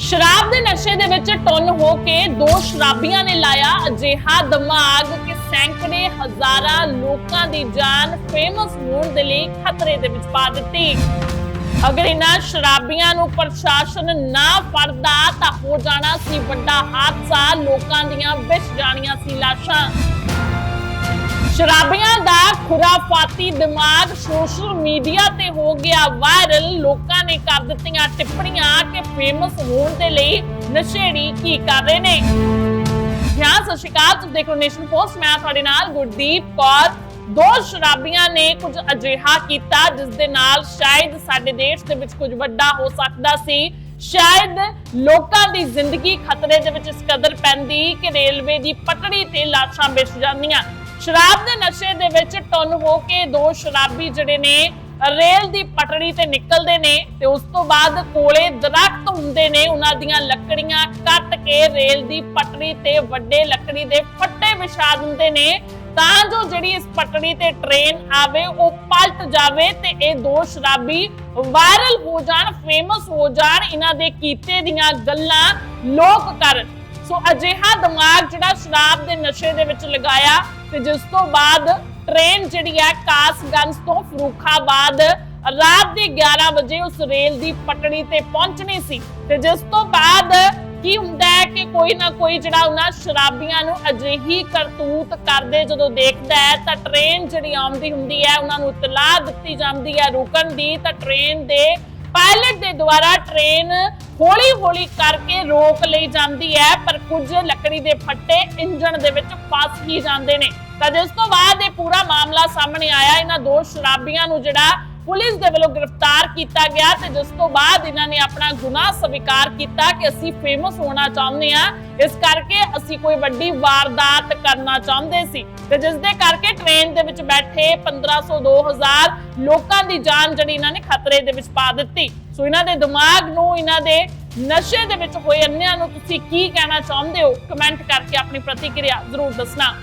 ਸ਼ਰਾਬ ਦੇ ਨਸ਼ੇ ਦੇ ਵਿੱਚ ਟੁੰਨ ਹੋ ਕੇ ਦੋ ਸ਼ਰਾਬੀਆਂ ਨੇ ਲਾਇਆ ਅਜਿਹਾ ਦਿਮਾਗ ਕਿ ਸੈਂਕੜੇ ਹਜ਼ਾਰਾਂ ਲੋਕਾਂ ਦੀ ਜਾਨ ਫੇਮਸ ਹੋਣ ਦੇ ਲਈ ਖਤਰੇ ਦੇ ਵਿੱਚ ਪਾ ਦਿੱਤੀ। ਅਗਰ ਇਹਨਾਂ ਸ਼ਰਾਬੀਆਂ ਨੂੰ ਪ੍ਰਸ਼ਾਸਨ ਨਾ ਫੜਦਾ ਤਾਂ ਹੋ ਜਾਣਾ ਸੀ ਵੱਡਾ ਹਾਦਸਾ, ਲੋਕਾਂ ਦੀਆਂ ਵਿਛ ਜਾਣੀਆਂ ਸੀ ਲਾਸ਼ਾਂ। ਸ਼ਰਾਬੀਆਂ ਦਾ ਖੁਰਾਫਾਤੀ ਦਿਮਾਗ ਸੋਸ਼ਲ ਮੀਡੀਆ ਤੇ ਹੋ ਗਿਆ ਵਾਇਰਲ। ਲੋਕਾਂ ਨੇ ਕਰ ਦਿੱਤੀਆਂ ਟਿੱਪਣੀਆਂ ਕਿ ਫੇਮਸ ਹੋਣ ਦੇ ਲਈ ਨਸ਼ੇੜੀ ਕੀ ਕਰ ਰਹੇ ਨੇ। ਹਾਂ, ਸਤਿ ਸ਼੍ਰੀ ਅਕਾਲ, ਤੁਸੀਂ ਦੇਖ ਰਹੇ ਨੇਸ਼ਨ ਪੋਸਟ। ਮੈਂ ਤੁਹਾਡੇ ਨਾਲ ਗੁਰਦੀਪ ਕੌਰ। ਦੋ ਸ਼ਰਾਬੀਆਂ ਨੇ ਕੁਝ ਅਜਿਹਾ ਕੀਤਾ ਜਿਸ ਦੇ ਨਾਲ ਸ਼ਾਇਦ ਸਾਡੇ ਦੇਸ਼ ਦੇ ਵਿੱਚ ਕੁਝ ਵੱਡਾ ਹੋ ਸਕਦਾ ਸੀ। ਸ਼ਾਇਦ ਲੋਕਾਂ ਦੀ ਜ਼ਿੰਦਗੀ ਖਤਰੇ ਦੇ ਵਿੱਚ ਇਸ ਕਦਰ ਪੈਂਦੀ ਕਿ ਰੇਲਵੇ ਦੀ ਪਟੜੀ ਤੇ ਲਾਸ਼ਾਂ ਵਿਛ ਜਾਂਦੀਆਂ। ਸ਼ਰਾਬ ਦੇ ਨਸ਼ੇ ਦੇ ਵਿੱਚ ਟੁੰਨ ਹੋ ਕੇ ਦੋ ਸ਼ਰਾਬੀ ਜਿਹੜੇ ਨੇ, ਰੇਲ ਦੀ ਪਟੜੀ ਤੇ ਨਿਕਲਦੇ ਨੇ ਤੇ ਉਸ ਤੋਂ ਬਾਅਦ ਕੋਲੇ ਦਰਖਤ ਹੁੰਦੇ ਨੇ, ਉਹਨਾਂ ਦੀਆਂ ਲੱਕੜੀਆਂ ਕੱਟ ਕੇ ਰੇਲ ਦੀ ਪਟੜੀ ਤੇ ਵੱਡੇ ਲੱਕੜੀ ਦੇ ਫੱਟੇ ਵਿਛਾ ਦਿੰਦੇ ਨੇ। ਤਾਂ ਜੋ ਜਿਹੜੀ ਇਸ ਪਟੜੀ ਤੇ ਟ੍ਰੇਨ ਆਵੇ, ਉਹ ਪਲਟ ਜਾਵੇ ਤੇ ਇਹ ਦੋ ਸ਼ਰਾਬੀ ਵਾਇਰਲ ਹੋ ਜਾਣ ਫੇਮਸ ਹੋ ਜਾਣ, ਇਹਨਾਂ ਦੇ ਕੀਤੇ ਦੀਆਂ ਗੱਲਾਂ ਲੋਕ ਕਰਨ। ਸੋ ਅਜਿਹਾ ਦਿਮਾਗ ਜਿਹੜਾ ਸ਼ਰਾਬ ਦੇ ਨਸ਼ੇ ਦੇ ਵਿੱਚ ਲਗਾਇਆ ਤੇ ਜਿਸ ਤੋਂ ਬਾਅਦ ਟ੍ਰੇਨ ਜਿਹੜੀ ਹੈ ਕਾਸਗੰਜ ਤੋਂ ਫਰੂਖਾਬਾਦ ਰਾਤ ਦੇ 11 ਵਜੇ ਉਸ ਰੇਲ ਦੀ ਪਟੜੀ ਤੇ ਪਹੁੰਚਣੀ ਸੀ। ਤੇ ਜਿਸ ਤੋਂ ਬਾਅਦ ਕੀ ਹੁੰਦਾ ਹੈ ਕਿ ਕੋਈ ਨਾ ਕੋਈ ਜਿਹੜਾ ਉਹਨਾਂ ਸ਼ਰਾਬੀਆਂ ਨੂੰ ਅਜਿਹੀ ਕਰਤੂਤ ਕਰਦੇ ਜਦੋਂ ਦੇਖਦਾ ਹੈ, ਤਾਂ ਟ੍ਰੇਨ ਜਿਹੜੀ ਆਉਂਦੀ ਹੁੰਦੀ ਹੈ, ਉਹਨਾਂ ਨੂੰ ਇਤਲਾਹ ਦਿੱਤੀ ਜਾਂਦੀ ਹੈ ਰੁਕਣ ਦੀ, ਤਾਂ ਟ੍ਰੇਨ ਦੇ ਪਾਇਲਟ ਦੇ ਦੁਆਰਾ ਟ੍ਰੇਨ ਹੌਲੀ-ਹੌਲੀ ਕਰਕੇ ਰੋਕ ਲਈ ਜਾਂਦੀ ਹੈ, ਪਰ ਕੁਝ ਲੱਕੜੀ ਦੇ ਫੱਟੇ ਇੰਜਣ ਦੇ ਵਿੱਚ ਫਸ ਹੀ ਜਾਂਦੇ ਨੇ। ਤਾਂ ਜਿਸ ਤੋਂ ਬਾਅਦ ਇਹ ਪੂਰਾ ਮਾਮਲਾ ਸਾਹਮਣੇ ਆਇਆ, ਇਹਨਾਂ ਦੋ ਸ਼ਰਾਬੀਆਂ ਨੂੰ ਜਿਹੜਾ ਪੁਲਿਸ ਦੇ ਵੱਲੋਂ ਗ੍ਰਿਫਤਾਰ ਕੀਤਾ ਗਿਆ ਤੇ ਜਿਸ ਤੋਂ ਬਾਅਦ ਇਹਨਾਂ ਨੇ ਆਪਣਾ ਗੁਨਾਹ ਸਵੀਕਾਰ ਕੀਤਾ ਕਿ ਅਸੀਂ ਫੇਮਸ ਹੋਣਾ ਚਾਹੁੰਦੇ ਆ ਇਸ ਕਰਕੇ ਅਸੀਂ ਕੋਈ ਵੱਡੀ ਵਾਰਦਾਤ ਕਰਨਾ ਚਾਹੁੰਦੇ ਸੀ। ਤੇ ਜਿਸ ਦੇ ਕਰਕੇ ਟ੍ਰੇਨ ਦੇ ਵਿੱਚ ਬੈਠੇ 1500 2000 ਲੋਕਾਂ ਦੀ ਜਾਨ ਜਿਹੜੀ ਇਹਨਾਂ ਨੇ ਖਤਰੇ ਦੇ ਵਿੱਚ ਪਾ ਦਿੱਤੀ। ਸੋ ਇਹਨਾਂ ਦੇ ਦਿਮਾਗ ਨੂੰ, ਇਹਨਾਂ ਦੇ ਨਸ਼ੇ ਦੇ ਵਿੱਚ ਹੋਏ ਅੰਨਿਆਂ ਨੂੰ ਤੁਸੀਂ ਕੀ ਕਹਿਣਾ ਚਾਹੁੰਦੇ ਹੋ? ਕਮੈਂਟ ਕਰਕੇ ਆਪਣੀ ਪ੍ਰਤੀਕਿਰਿਆ ਜ਼ਰੂਰ ਦੱਸਣਾ।